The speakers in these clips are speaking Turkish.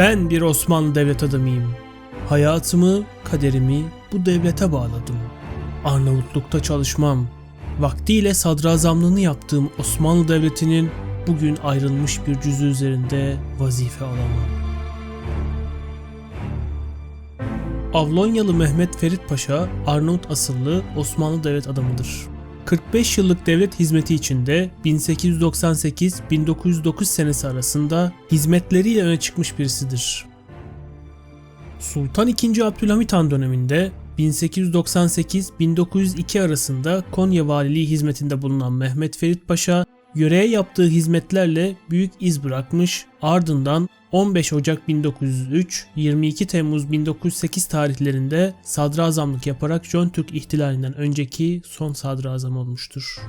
Ben bir Osmanlı devlet adamıyım. Hayatımı, kaderimi bu devlete bağladım. Arnavutlukta çalışmam. Vaktiyle sadrazamlığını yaptığım Osmanlı Devleti'nin bugün ayrılmış bir cüzü üzerinde vazife alamam. Avlonyalı Mehmet Ferit Paşa, Arnavut asıllı Osmanlı devlet adamıdır. 45 yıllık devlet hizmeti içinde 1898-1909 senesi arasında hizmetleriyle öne çıkmış birisidir. Sultan II. Abdülhamit Han döneminde 1898-1902 arasında Konya Valiliği hizmetinde bulunan Mehmet Ferit Paşa, yöreye yaptığı hizmetlerle büyük iz bırakmış, ardından 15 Ocak 1903, 22 Temmuz 1908 tarihlerinde sadrazamlık yaparak Jön Türk ihtilalinden önceki son sadrazam olmuştur.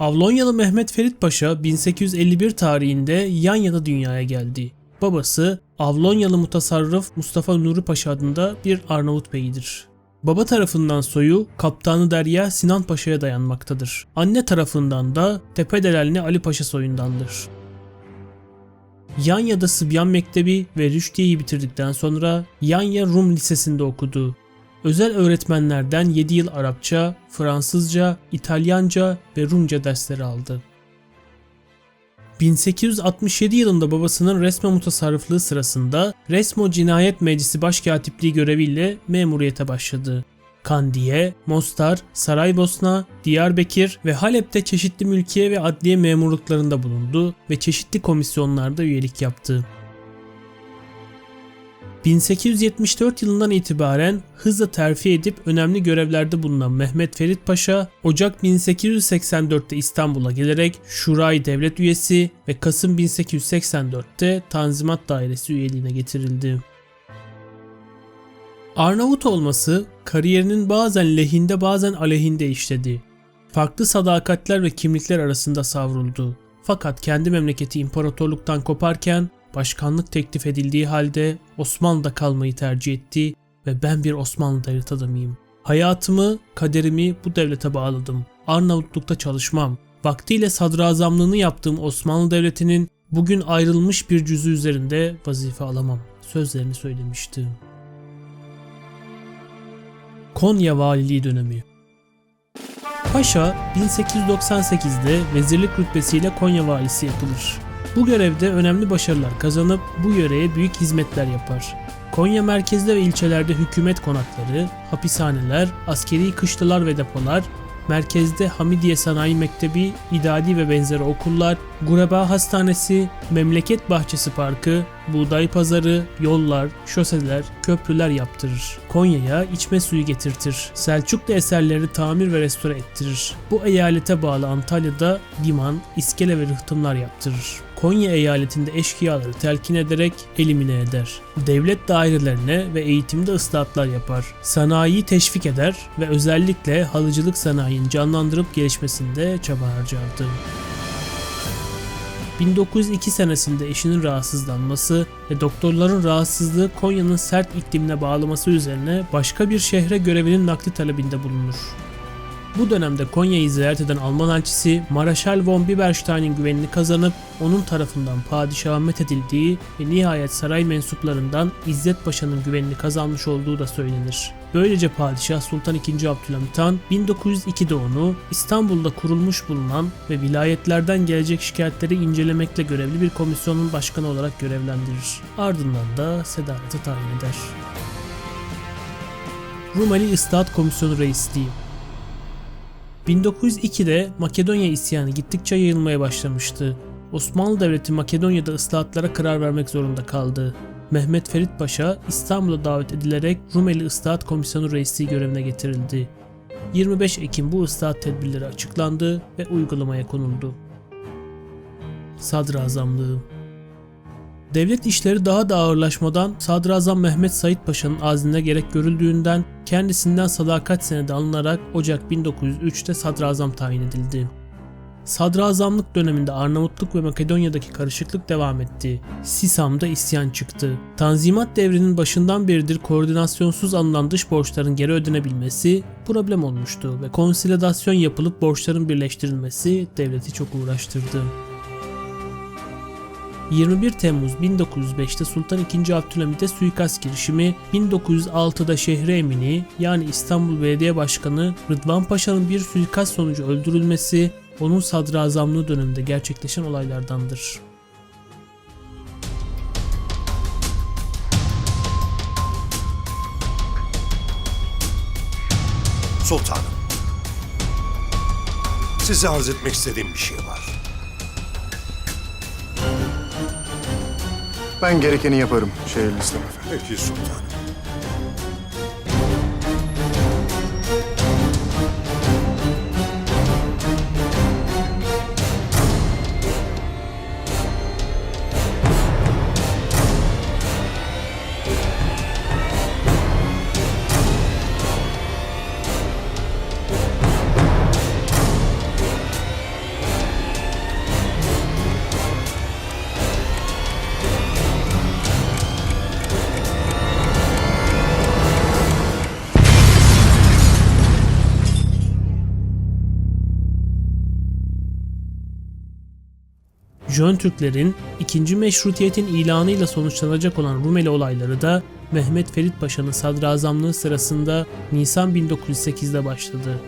Avlonyalı Mehmet Ferit Paşa 1851 tarihinde Yanya'da dünyaya geldi. Babası Avlonyalı mutasarrıf Mustafa Nuri Paşa adında bir Arnavut beyidir. Baba tarafından soyu Kaptanı Derya Sinan Paşa'ya dayanmaktadır. Anne tarafından da Tepedelenli Ali Paşa soyundandır. Yanya'da Sıbyan Mektebi ve Rüşdiye'yi bitirdikten sonra Yanya Rum Lisesi'nde okudu. Özel öğretmenlerden 7 yıl Arapça, Fransızca, İtalyanca ve Rumca dersleri aldı. 1867 yılında babasının resme mutasarrıflığı sırasında Resmo Cinayet Meclisi Başkatipliği göreviyle memuriyete başladı. Kandiye, Mostar, Saraybosna, Diyarbakır ve Halep'te çeşitli mülkiye ve adliye memurluklarında bulundu ve çeşitli komisyonlarda üyelik yaptı. 1874 yılından itibaren hızla terfi edip önemli görevlerde bulunan Mehmet Ferit Paşa, Ocak 1884'te İstanbul'a gelerek Şuray Devlet üyesi ve Kasım 1884'te Tanzimat Dairesi üyeliğine getirildi. Arnavut olması kariyerinin bazen lehinde bazen aleyhinde işledi. Farklı sadakatler ve kimlikler arasında savruldu. Fakat kendi memleketi imparatorluktan koparken başkanlık teklif edildiği halde Osmanlı'da kalmayı tercih etti ve ben bir Osmanlı devlet adamıyım. Hayatımı, kaderimi bu devlete bağladım. Arnavutlukta çalışmam. Vaktiyle sadrazamlığını yaptığım Osmanlı Devleti'nin bugün ayrılmış bir cüzü üzerinde vazife alamam. Sözlerini söylemişti. Konya Valiliği dönemi Paşa 1898'de vezirlik rütbesiyle Konya valisi yapılır. Bu görevde önemli başarılar kazanıp bu yöreye büyük hizmetler yapar. Konya merkezde ve ilçelerde hükümet konakları, hapishaneler, askeri kışlalar ve depolar, merkezde Hamidiye Sanayi Mektebi, İdadi ve benzeri okullar, Gureba Hastanesi, Memleket Bahçesi Parkı, Buğday Pazarı, yollar, şoseler, köprüler yaptırır. Konya'ya içme suyu getirtir. Selçuklu eserleri tamir ve restore ettirir. Bu eyalete bağlı Antalya'da liman, iskele ve rıhtımlar yaptırır. Konya eyaletinde eşkıyaları telkin ederek elimine eder. Devlet dairelerine ve eğitimde ıslahatlar yapar. Sanayiyi teşvik eder ve özellikle halıcılık sanayinin canlandırıp gelişmesinde çaba harcardı. 1902 senesinde eşinin rahatsızlanması ve doktorların rahatsızlığı Konya'nın sert iklimine bağlaması üzerine başka bir şehre görevinin nakli talebinde bulunur. Bu dönemde Konya'yı ziyaret eden Alman elçisi Maraşal von Biberstein'in güvenini kazanıp onun tarafından padişaha methedildiği ve nihayet saray mensuplarından İzzet Paşa'nın güvenini kazanmış olduğu da söylenir. Böylece Padişah Sultan II. Abdülhamit Han 1902'de onu İstanbul'da kurulmuş bulunan ve vilayetlerden gelecek şikayetleri incelemekle görevli bir komisyonun başkanı olarak görevlendirir. Ardından da sedalete tayin eder. Rumeli İslahat Komisyonu Reisliği 1902'de Makedonya isyanı gittikçe yayılmaya başlamıştı. Osmanlı Devleti Makedonya'da ıslahatlara karar vermek zorunda kaldı. Mehmet Ferit Paşa İstanbul'a davet edilerek Rumeli Islahat Komisyonu Reisliği görevine getirildi. 25 Ekim bu ıslahat tedbirleri açıklandı ve uygulamaya konuldu. Sadrazamlığı Devlet işleri daha da ağırlaşmadan Sadrazam Mehmet Said Paşa'nın aznine gerek görüldüğünden kendisinden sadakat senedi alınarak Ocak 1903'te sadrazam tayin edildi. Sadrazamlık döneminde Arnavutluk ve Makedonya'daki karışıklık devam etti. Sisam'da isyan çıktı. Tanzimat devrinin başından beridir koordinasyonsuz alınan dış borçların geri ödenebilmesi problem olmuştu ve konsolidasyon yapılıp borçların birleştirilmesi devleti çok uğraştırdı. 21 Temmuz 1905'te Sultan II. Abdülhamid'e suikast girişimi, 1906'da şehre emini yani İstanbul Belediye Başkanı Rıdvan Paşa'nın bir suikast sonucu öldürülmesi, onun sadrazamlığı döneminde gerçekleşen olaylardandır. Sultanım. Size arz etmek istediğim bir şey var. Ben gerekeni yaparım Şeyhülislam Efendi. Peki sultanım. Jön Türklerin ikinci meşrutiyetin ilanıyla sonuçlanacak olan Rumeli olayları da Mehmet Ferit Paşa'nın sadrazamlığı sırasında Nisan 1908'de başladı.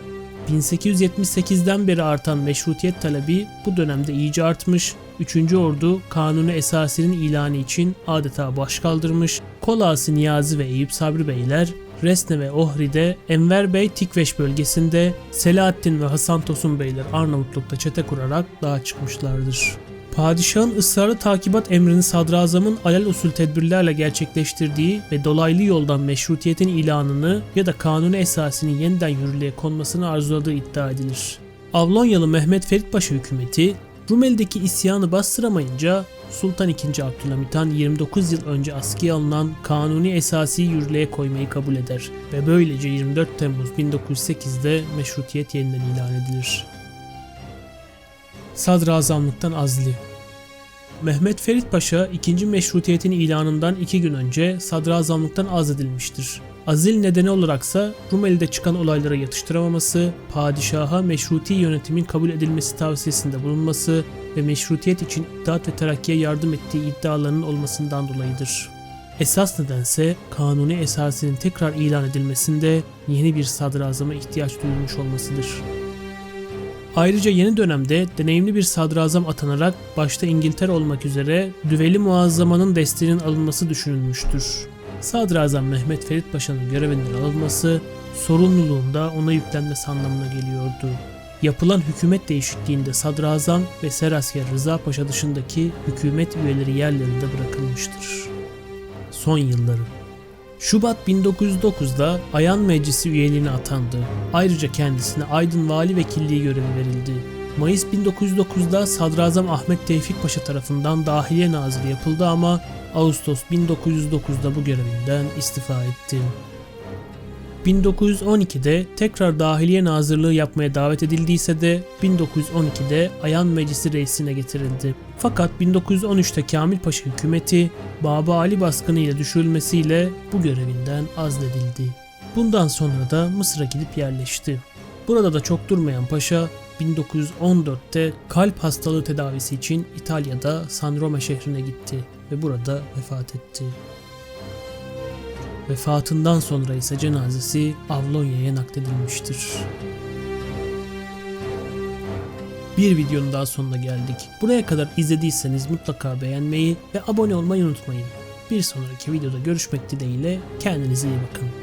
1878'den beri artan meşrutiyet talebi bu dönemde iyice artmış, 3. Ordu Kanuni Esasi'nin ilanı için adeta baş kaldırmış, Kolası Niyazi ve Eyüp Sabri Beyler Resne ve Ohri'de, Enver Bey Tikveş bölgesinde, Selahattin ve Hasan Tosun Beyler Arnavutluk'ta çete kurarak dağa çıkmışlardır. Padişahın ısrarlı takibat emrini sadrazamın alel usul tedbirlerle gerçekleştirdiği ve dolaylı yoldan meşrutiyetin ilanını ya da kanuni esasının yeniden yürürlüğe konmasını arzuladığı iddia edilir. Avlonyalı Mehmet Ferit Paşa hükümeti Rumeli'deki isyanı bastıramayınca Sultan II. Abdülhamit Han 29 yıl önce askıya alınan kanuni esası yürürlüğe koymayı kabul eder ve böylece 24 Temmuz 1908'de meşrutiyet yeniden ilan edilir. Sadrazamlıktan azli Mehmet Ferit Paşa 2. Meşrutiyetin ilanından 2 gün önce sadrazamlıktan azledilmiştir. Azil nedeni olaraksa Rumeli'de çıkan olaylara yatıştıramaması, padişaha meşruti yönetimin kabul edilmesi tavsiyesinde bulunması ve meşrutiyet için İttihat ve Terakki'ye yardım ettiği iddialarının olmasından dolayıdır. Esas nedense kanuni esasının tekrar ilan edilmesinde yeni bir sadrazama ihtiyaç duyulmuş olmasıdır. Ayrıca yeni dönemde deneyimli bir sadrazam atanarak başta İngiltere olmak üzere Düveli Muazzama'nın desteğinin alınması düşünülmüştür. Sadrazam Mehmet Ferit Paşa'nın görevinden alınması, sorumluluğun da ona yüklenmesi anlamına geliyordu. Yapılan hükümet değişikliğinde sadrazam ve Serasker Rıza Paşa dışındaki hükümet üyeleri yerlerinde bırakılmıştır. Son yılları Şubat 1909'da Ayan Meclisi üyeliğine atandı. Ayrıca kendisine Aydın Vali Vekilliği görevi verildi. Mayıs 1909'da Sadrazam Ahmet Tevfik Paşa tarafından Dahiliye Nazırı yapıldı ama Ağustos 1909'da bu görevinden istifa etti. 1912'de tekrar Dahiliye Nazırlığı yapmaya davet edildiyse de 1912'de Ayan Meclisi reisine getirildi. Fakat 1913'te Kamil Paşa hükümeti Baba Ali baskını ile düşürülmesiyle bu görevinden azledildi. Bundan sonra da Mısır'a gidip yerleşti. Burada da çok durmayan paşa 1914'te kalp hastalığı tedavisi için İtalya'da San Roma şehrine gitti ve burada vefat etti. Vefatından sonra ise cenazesi Avlonya'ya nakledilmiştir. Bir videonun daha sonuna geldik. Buraya kadar izlediyseniz mutlaka beğenmeyi ve abone olmayı unutmayın. Bir sonraki videoda görüşmek dileğiyle kendinize iyi bakın.